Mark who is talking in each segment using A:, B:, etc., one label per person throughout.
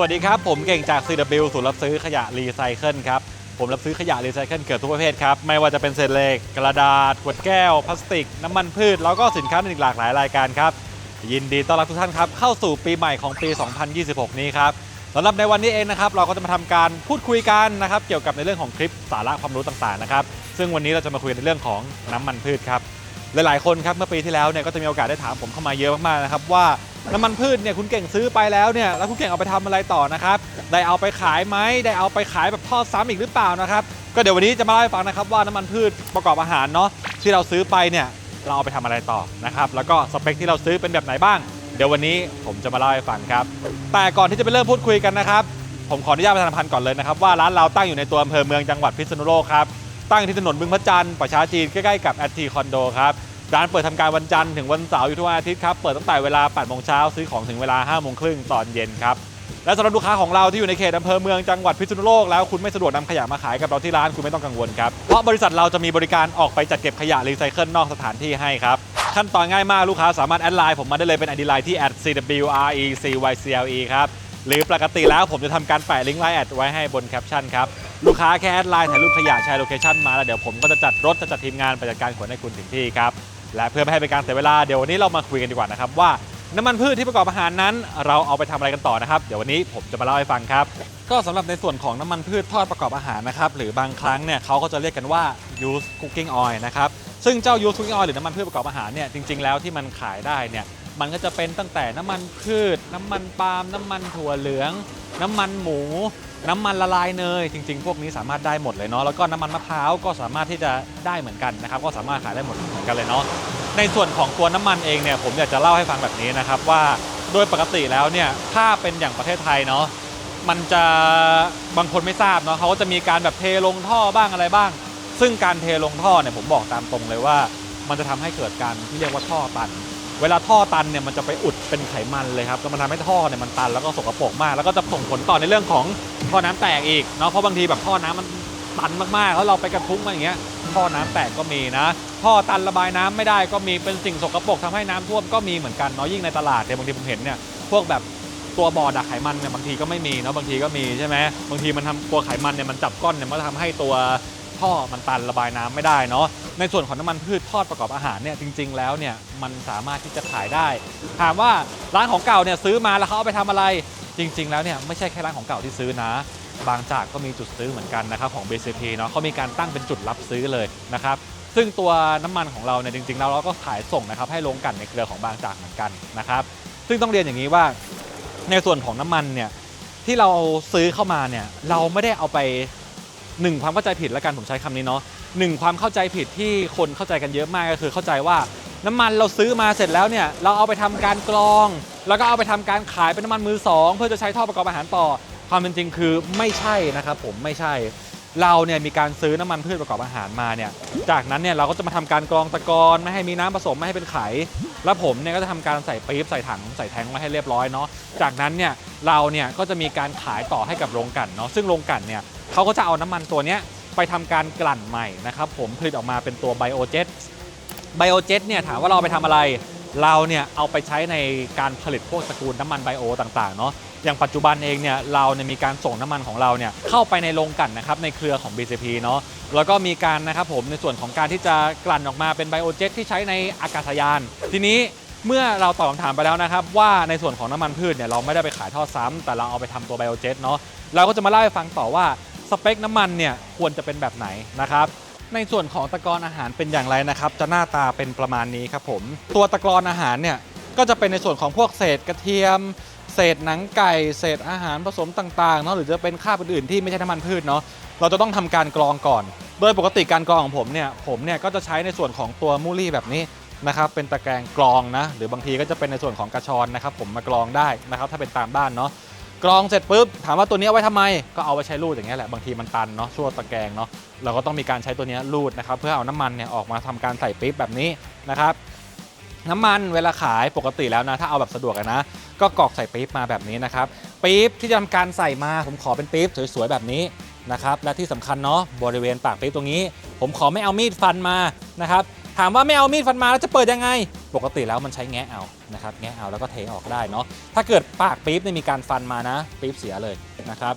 A: วัสดีครับ ผมเก่งจาก CW ศูนย์รับซื้อขยะรีไซเคิลครับ ผมรับซื้อขยะรีไซเคิลเกือบทุกประเภทครับ ไม่ว่าจะเป็นเศษเหล็ก กระดาษ ขวดแก้ว พลาสติก น้ำมันพืช แล้วก็สินค้าอีกหลากหลายรายการครับ ยินดีต้อนรับทุกท่านครับ เข้าสู่ปีใหม่ของปี 2026 นี้ครับสำหรับในวันนี้เองนะครับ เราก็จะมาทำการพูดคุยกันนะครับ เกี่ยวกับในเรื่องของคลิปสาระความรู้ต่างๆนะครับ ซึ่งวันนี้เราจะมาคุยในเรื่องของน้ำมันพืชครับ หลายๆคนครับเมื่อปีที่แล้วเนี่ยก็จะมีโอกาสได้ถามผมเข้ามาเยอะมากๆนะครับว่า น้ำมันพืชเนี่ยคุณเก่งซื้อไปแล้วเนี่ยแล้วคุณเก่งเอาไปทำอะไรต่อนะครับ ได้เอาไปขายไหมได้เอาไปขายแบบทอดซ้ำอีกหรือเปล่านะครับ ก็เดี๋ยววันนี้จะมาเล่าให้ฟังนะครับว่าน้ำมันพืชประกอบอาหารเนาะที่เราซื้อไปเนี่ยเราเอาไปทำอะไรต่อนะครับแล้วก็สเปคที่เราซื้อเป็นแบบไหนบ้าง เดี๋ยววันนี้ผมจะมาเล่าให้ฟังครับ แต่ก่อนที่จะไปเริ่มพูดคุยกันนะครับผมขออนุญาตประชาสัมพันธ์ก่อนเลยนะครับว่าร้านเราตั้งอยู่ในตัวอำเภอเมืองจังหวัดพิษณุโลกครับตั้งที่ถนนบึงพระจันทร์ประชาจีนใกล้ๆกับแอทีคอนโดครับ ร้านเปิดทำการวันจันทร์ถึงวันเสาร์อยู่ทุกวันอาทิตย์ครับ เปิดตั้งแต่เวลา8โมงเช้าซื้อของถึงเวลา5โมงครึ่งตอนเย็นครับ และสำหรับลูกค้าของเราที่อยู่ในเขตอำเภอเมืองจังหวัดพิษณุโลกแล้วคุณไม่สะดวกนำขยะมาขายกับเราที่ร้านคุณไม่ต้องกังวลครับ เพราะบริษัทเราจะมีบริการออกไปจัดเก็บขยะรีไซเคิลนอกสถานที่ให้ครับ ขั้นตอนง่ายมากลูกค้าสามารถแอดไลน์ผมมาได้เลยเป็นไอดีไลน์ที่ @cwrecycle ครับหรือปกติแล้วผมจะทำการแปะลิงก์ไลน์แอดไว้ให้บนแคปชั่นครับ ลูกค้าแค่แอดไลน์ถ่ายรูปขยะแชร์โลเคชั่นมาแล้วเดี๋ยวผมก็จะจัดรถจะจัดทีมงานไปจัดการขนให้คุณถึงที่ครับ และเพื่อไม่ให้เป็นการเสียเวลาเดี๋ยววันนี้เรามาคุยกันดีกว่านะครับว่าน้ำมันพืชที่ประกอบอาหารนั้น เราเอาไปทำอะไรกันต่อนะครับ เดี๋ยววันนี้ผมจะมาเล่าให้ฟังครับ ก็สำหรับในส่วนของน้ำมันพืชทอดประกอบอาหารนะครับหรือบางครั้งเนี่ยเขาก็จะเรียกกันว่า use cooking oil นะครับซึ่งเจ้า use cooking oil หรือน้ำมันพืชประกอบอาหารเนี่ยจริง ๆแล้วที่มันขายได้เนี่ยมันก็จะเป็นตั้งแต่น้ำมันพืช น้ำมันปาล์มน้ำมันถั่วเหลือง น้ำมันหมู น้ำมันละลายเนยจริง ๆ พวกนี้สามารถได้หมดเลยเนาะแล้วก็น้ำมันมะพร้าวก็สามารถที่จะได้เหมือนกันนะครับก็สามารถขายได้หมดเหมือนกันเลยเนาะในส่วนของตัวน้ำมันเองเนี่ยผมอยากจะเล่าให้ฟังแบบนี้นะครับว่าโดยปกติแล้วเนี่ยถ้าเป็นอย่างประเทศไทยเนาะมันจะบางคนไม่ทราบเนาะเขาก็จะมีการแบบเทลงท่อบ้างอะไรบ้าง ซึ่งการเทลงท่อเนี่ยผมบอกตามตรงเลยว่า มันจะทำให้เกิดการที่เรียกว่าท่อตัน เวลาท่อตันเนี่ยมันจะไปอุดเป็นไขมันเลยครับแล้วมันทำให้ท่อเนี่ยมันตันแล้วก็สกปรกมาก แล้วก็จะส่งผลต่อในเรื่องของท่อน้ำแตกอีกเนาะเพราะบางทีแบบท่อน้ำมันตันมากๆ แล้วเราไปกระทุ้งมันอย่างเงี้ยท่อน้ำแตกก็มีนะ ท่อตันระบายน้ำไม่ได้ก็มีเป็นสิ่งสกปรกทำให้น้ำท่วมก็มีเหมือนกันเนาะยิ่งในตลาดเนี่ยบางทีผมเห็นเนี่ยพวกแบบตัวบ่อดักไขมันเนี่ยบางทีก็ไม่มีเนาะบางทีก็มีใช่ไหมบางทีมันทำตัวไขมันเนี่ยมันจับก้อนเนี่ยมันทำให้ตัว ท่อมันตันระบายน้ำไม่ได้เนาะในส่วนของน้ำมันพืชทอดประกอบอาหารเนี่ยจริง ๆ แล้วเนี่ยมันสามารถที่จะขายได้ ถามว่าร้านของเก่าเนี่ยซื้อมาแล้วเขาเอาไปทำอะไร จริง ๆ แล้วเนี่ยไม่ใช่แค่ร้านของเก่าที่ซื้อนะบางจากก็มีจุดซื้อเหมือนกันนะครับของ BCP เนาะเขามีการตั้งเป็นจุดรับซื้อเลยนะครับซึ่งตัวน้ำมันของเราเนี่ยจริงๆแล้วเราก็ขายส่งนะครับให้โรงกันในเครือของบางจากเหมือนกันนะครับซึ่งต้องเรียนอย่างนี้ว่าในส่วนของน้ำมันเนี่ยที่เราซื้อเข้ามาเนี่ยเราไม่ได้เอาไป หนึ่งความเข้าใจผิดแล้วกันผมใช้คำนี้เนาะหนึ่งความเข้าใจผิดที่คนเข้าใจกันเยอะมากก็คือเข้าใจว่าน้ำมันเราซื้อมาเสร็จแล้วเนี่ยเราเอาไปทำการกรอง แล้วก็เอาไปทำการขายเป็นน้ำมันมือสองเพื่อจะใช้ท่อประกอบอาหารต่อ ความเป็นจริงคือไม่ใช่นะครับผมไม่ใช่ เราเนี่ยมีการซื้อน้ำมันพืชประกอบอาหารมาเนี่ยจากนั้นเนี่ยเราก็จะมาทำการกรองตะกอนไม่ให้มีน้ำผสมไม่ให้เป็นไข แล้วผมเนี่ยก็จะทำการใส่ปี๊บใส่ถังใส่แทงไว้ให้เรียบร้อยเนาะจากนั้นเนี่ยเราเนี่ยก็จะมีการขายต่อให้กับโรงกลั่นเนาะซึ่งโรงกลั่นเนี่ย เขาก็จะเอาน้ำมันตัวนี้ไปทำการกลั่นใหม่นะครับผมผลิตออกมาเป็นตัวไบโอเจตไบโอเจตเนี่ยถามว่าเราไปทำอะไร เราเนี่ยเอาไปใช้ในการผลิตพวกตระกูลน้ำมันไบโอต่างๆเนาะอย่างปัจจุบันเองเนี่ยเราเนี่ยมีการส่งน้ำมันของเราเนี่ยเข้าไปในโรงกลั่นนะครับในเครือของ BCP เนาะแล้วก็มีการนะครับผมในส่วนของการที่จะกลั่นออกมาเป็นไบโอเจตที่ใช้ในอากาศยาน ทีนี้เมื่อเราตอบคำถามไปแล้วนะครับ ว่าในส่วนของน้ำมันพืชเนี่ยเราไม่ได้ไปขายทอดซ้ำแต่เราเอาไปทำตัวไบโอเจตเนาะเราก็จะมาเล่าให้ฟังต่อว่า สเปคน้ำมันเนี่ยควรจะเป็นแบบไหนนะครับในส่วนของตะกรอนอาหารเป็นอย่างไรนะครับ จะหน้าตาเป็นประมาณนี้ครับผม ตัวตะกรอนอาหารเนี่ยก็จะเป็นในส่วนของพวกเศษกระเทียม เศษหนังไก่ เศษอาหารผสมต่างๆเนาะหรือจะเป็นคราบอื่นๆที่ไม่ใช่น้ำมันพืชเนาะเราจะต้องทำการกรองก่อน โดยปกติการกรองของผมเนี่ยผมเนี่ยก็จะใช้ในส่วนของตัวมูลี่แบบนี้นะครับเป็นตะแกรงกรองนะหรือบางทีก็จะเป็นในส่วนของกระชอนนะครับผมมากรองได้นะครับถ้าเป็นตามบ้านเนาะ กรองเสร็จปุ๊บถามว่าตัวนี้เอาไว้ทำไม ก็เอาไว้ใช้รูดอย่างเงี้ยแหละบางทีมันตันเนาะชั่วตะแกรงเนาะเราก็ต้องมีการใช้ตัวนี้รูดนะครับเพื่อเอาน้ำมันเนี่ยออกมาทำการใส่ปี๊บแบบนี้นะครับน้ำมันเวลาขายปกติแล้วนะ ถ้าเอาแบบสะดวกนะ ก็กรอกใส่ปี๊บมาแบบนี้นะครับปี๊บที่จะทำการใส่มาผมขอเป็นปี๊บสวยๆแบบนี้นะครับและที่สำคัญเนาะบริเวณปากปี๊บตรงนี้ ผมขอไม่เอามีดฟันมานะครับ ถามว่าไม่เอามีดฟันมาแล้วจะเปิดยังไง ปกติแล้วมันใช้แงะเอานะครับแงะเอาแล้วก็เทออกได้เนาะถ้าเกิดปากปี๊บเนี่ยมีการฟันมานะปี๊บเสียเลยนะครับ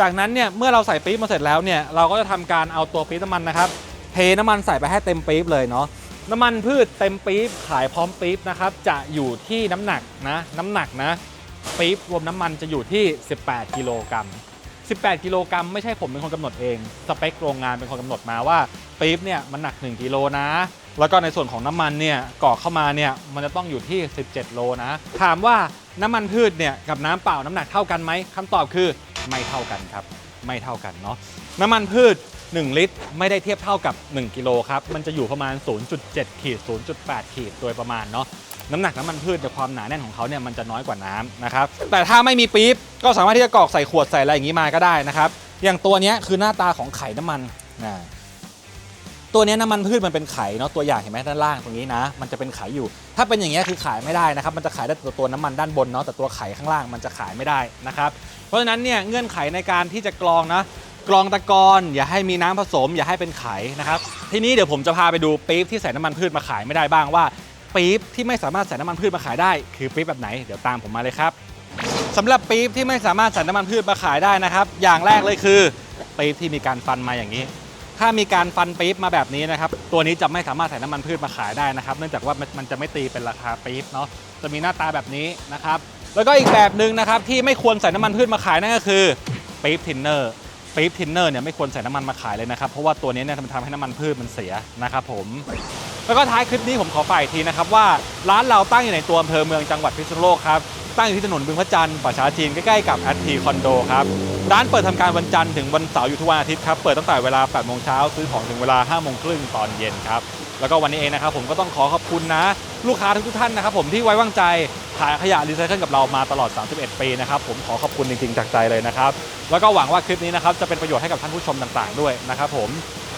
A: จากนั้นเนี่ยเมื่อเราใส่ปี๊บมาเสร็จแล้วเนี่ยเราก็จะทำการเอาตัวปี๊บน้ำมันนะครับเทน้ำมันใส่ไปให้เต็มปี๊บเลยเนาะน้ำมันพืชเต็มปี๊บขายพร้อมปี๊บนะครับจะอยู่ที่น้ำหนักนะน้ำหนักนะปี๊บรวมน้ำมันจะอยู่ที่ 18 กิโลกรัม18 กิโลกรัมไม่ใช่ผมเป็นคนกำหนดเอง สเปคโรงงานเป็นคนกำหนดมาว่า ปี๊บเนี่ยมันหนัก 1กิโลนะ แล้วก็ในส่วนของน้ำมันเนี่ยกรอกเข้ามาเนี่ยมันจะต้องอยู่ที่ 17 โลนะ ถามว่าน้ำมันพืชเนี่ยกับน้ำเปล่าน้ำหนักเท่ากันไหมคำตอบคือไม่เท่ากันครับ ไม่เท่ากันเนาะน้ำมันพืช 1 ลิตร ไม่ได้เทียบเท่ากับ 1กิโลครับมันจะอยู่ประมาณ 0.7 ขีด 0.8 ขีดโดยประมาณเนาะน้ำหนักน้ำมันพืชแต่ความหนาแน่นของเขาเนี่ยมันจะน้อยกว่าน้ำนะครับแต่ถ้าไม่มีปี๊บก็สามารถที่จะกรอกใส่ขวดใส่อะไรอย่างนี้มาก็ได้นะครับอย่างตัวนี้คือหน้าตาของไข่น้ำมันนะ ตัวนี้น้ำมันพืชมันเป็นไข่เนาะตัวอย่างเห็นไหมด้านล่างตรงนี้นะ มันจะเป็นไข่อยู่ ถ้าเป็นอย่างเงี้ยคือขายไม่ได้นะครับ มันจะขายได้แต่ตัวน้ำมันด้านบนเนาะแต่ตัวไข่ข้างล่างมันจะขายไม่ได้นะครับเพราะฉะนั้นเนี่ยเงื่อนไขในการที่จะกรองนะกรองตะกอนอย่าให้มีน้ำผสม อย่าให้เป็นไข่นะครับทีนี้เดี๋ยวผมจะพาไปดูปี๊บที่ใส่น้ำมันพืชมาขายไม่ได้บ้างว่าปี๊บที่ไม่สามารถใส่น้ำมันพืชมาขายได้คือปี๊บแบบไหนเดี๋ยวตามผมมาเลยครับสำหรับปี๊บที่ไม่สามารถใส่น้ำมันพืชมาขายได้นะครับ อย่างแรกเลยคือปี๊บที่มีการฟันมาอย่างนี้ ถ้ามีการฟันปี๊บมาแบบนี้นะครับ ตัวนี้จะไม่สามารถใส่น้ำมันพืชมาขายได้นะครับ เนื่องจากว่ามันจะไม่ตีเป็นราคาปี๊บเนาะ จะมีหน้าตาแบบนี้นะครับ แล้วก็อีกแบบหนึ่งนะครับที่ไม่ควรใส่น้ำมันพืชมาขายนั่นก็คือปี๊บทินเนอร์ปี๊บทินเนอร์เนี่ยไม่ควรใส่น้ำมันมาขายเลยนะครับ เพราะว่าตัวนี้เนี่ยมันทำให้น้ำมันพืชมันเสียนะครับผม แล้วก็ท้ายคลิปนี้ผมขอฝ่ายทีนะครับว่าร้านเราตั้งอยู่ในตัวอำเภอเมืองจังหวัดพิษณุโลกครับ ตั้งอยู่ที่ถนนบึงพระจันทร์ป่าช้าจีนใกล้ๆกับแอททีคอนโดครับ ร้านเปิดทำการวันจันทร์ถึงวันเสาร์อยู่ทุกวันอาทิตย์ครับ เปิดตั้งแต่เวลา8โมงเช้าซื้อของถึงเวลา5โมงครึ่งตอนเย็นครับ แล้วก็วันนี้เองนะครับผมก็ต้องขอขอบคุณนะ ลูกค้าทุกท่านนะครับผมที่ไว้วางใจขายขยะรีไซเคิลกับเรามาตลอด 31 ปีนะครับ ผมขอขอบคุณจริงๆ จากใจเลยนะครับ แล้วก็หวังว่าคลิปนี้นะครับจะเป็นประโยชน์ให้กับท่านผู้ชมต่างๆ ด้วยนะครับผม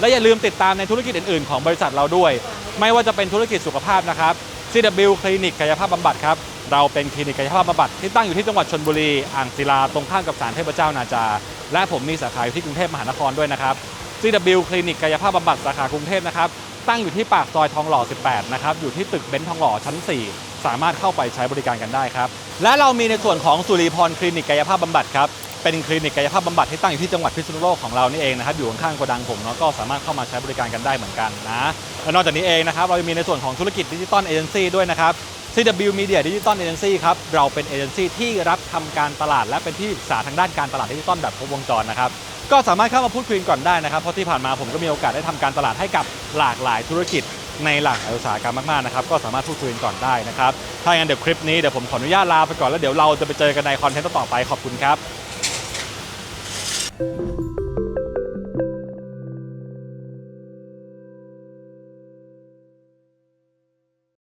A: และอย่าลืมติดตามในธุรกิจอื่นๆ ของบริษัทเราด้วย ไม่ว่าจะเป็นธุรกิจสุขภาพนะครับ CW คลินิกกายภาพบำบัดครับ เราเป็นคลินิกกายภาพบำบัดที่ตั้งอยู่ที่จังหวัดชนบุรี อ่างศิลาตรงข้ามกับศาลเทพเจ้านาจา และผมมีสาขาอยู่ที่กรุงเทพมหานครด้วยนะครับ CW คลินิกกายภาพบำบัดสาขากรุงเทพนะครับ ตั้งอยู่ที่ปากซอยทองหล่อ 18 นะครับ อยู่ที่ตึกเบนซ์ทองหล่อชั้น 4 สามารถเข้าไปใช้บริการกันได้ครับ และเรามีในส่วนของสุริพรคลินิกกายภาพบำบัดครับ เป็นคลินิกกายภาพบำบัดที่ตั้งอยู่ที่จังหวัดพิษณุโลกของเรานี่เองนะครับ อยู่ข้างๆโกดังผมเนาะ ก็สามารถเข้ามาใช้บริการกันได้เหมือนกันนะ และนอกจากนี้เองนะครับ เรายังมีในส่วนของธุรกิจดิจิตอลเอเจนซี่ด้วยนะครับ CW Media Digital Agency ครับ เราเป็นเอเจนซี่ที่รับทำการตลาด และเป็นที่ปรึกษาทางด้านการตลาดดิจิตอลแบบครบวงจรนะครับ ก็สามารถเข้ามาพูดคุยก่อนได้นะครับ เพราะที่ผ่านมาผมก็มีโอกาสได้ทำการตลาดให้กับหลากหลายธุรกิจในหลากหลายอุตสาหกรรมมากๆนะครับ ก็สามารถพูดคุยก่อนได้นะครับ ถ้าอย่างนั้นเดี๋ยวคลิปนี้เดี๋ยวผมขออนุญาตลาไปก่อนแล้วเดี๋ยวเราจะไปเจอกันในคอนเทนต์ต่อไปขอบคุณครับ